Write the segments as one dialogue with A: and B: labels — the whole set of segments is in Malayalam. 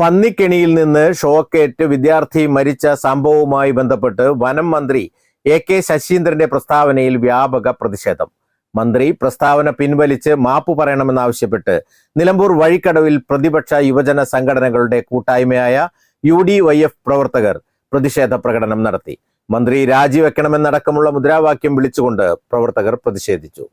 A: പന്നിക്കെണിയിൽ നിന്ന് ഷോക്കേറ്റ് വിദ്യാർത്ഥി മരിച്ച സംഭവവുമായി ബന്ധപ്പെട്ട് വനം മന്ത്രി എ കെ ശശീന്ദ്രന്റെ പ്രസ്താവനയിൽ വ്യാപക പ്രതിഷേധം. മന്ത്രി പ്രസ്താവന പിൻവലിച്ച് മാപ്പ് പറയണമെന്നാവശ്യപ്പെട്ട് നിലമ്പൂർ വഴിക്കടവിൽ പ്രതിപക്ഷ യുവജന സംഘടനകളുടെ കൂട്ടായ്മയായ യു ഡി വൈ എഫ് പ്രവർത്തകർ പ്രതിഷേധ പ്രകടനം നടത്തി. മന്ത്രി രാജിവെക്കണമെന്നടക്കമുള്ള മുദ്രാവാക്യം വിളിച്ചുകൊണ്ട് പ്രവർത്തകർ പ്രതിഷേധിച്ചു.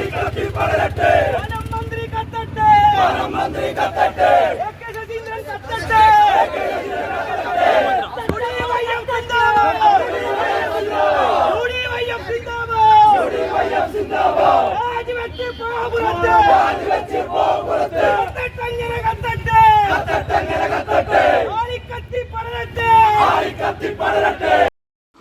B: മന്ത്രി കത്തട്ടെ. മന്ത്രി കത്തട്ടെ. ശശീന്ദ്രൻ കത്തട്ടെ. യുഡിവൈഎം സിന്ദാബാദ്. രാജിവെച്ച് പോപുറത്ത് രാജിവെച്ച് പോപുറത്ത് കത്തട്ടെങ്ങനെ കത്തട്ടെ കത്തട്ടെങ്ങനെ കത്തട്ടെ ആളിക്കത്തി പടരട്ടെ ആളിക്കത്തി പടരട്ടെ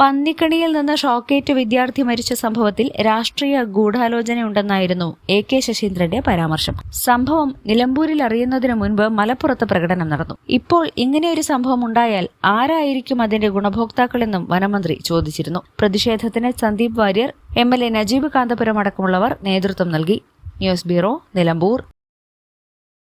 C: പന്നിക്കണിയിൽ നിന്ന് ഷോക്കേറ്റ് വിദ്യാർത്ഥി മരിച്ച സംഭവത്തിൽ രാഷ്ട്രീയ ഗൂഢാലോചനയുണ്ടെന്നായിരുന്നു എ കെ ശശീന്ദ്രന്റെ പരാമർശം. സംഭവം നിലമ്പൂരിൽ അറിയുന്നതിന് മുൻപ് മലപ്പുറത്ത് പ്രകടനം നടന്നു. ഇപ്പോൾ ഇങ്ങനെയൊരു സംഭവം ഉണ്ടായാൽ ആരായിരിക്കും അതിന്റെ ഗുണഭോക്താക്കളെന്നും വനമന്ത്രി ചോദിച്ചിരുന്നു. പ്രതിഷേധത്തിന് Sandeep Warrier M L A Najeeb Kanthapuram അടക്കമുള്ളവർ നേതൃത്വം നൽകി. News bureau Nilambur.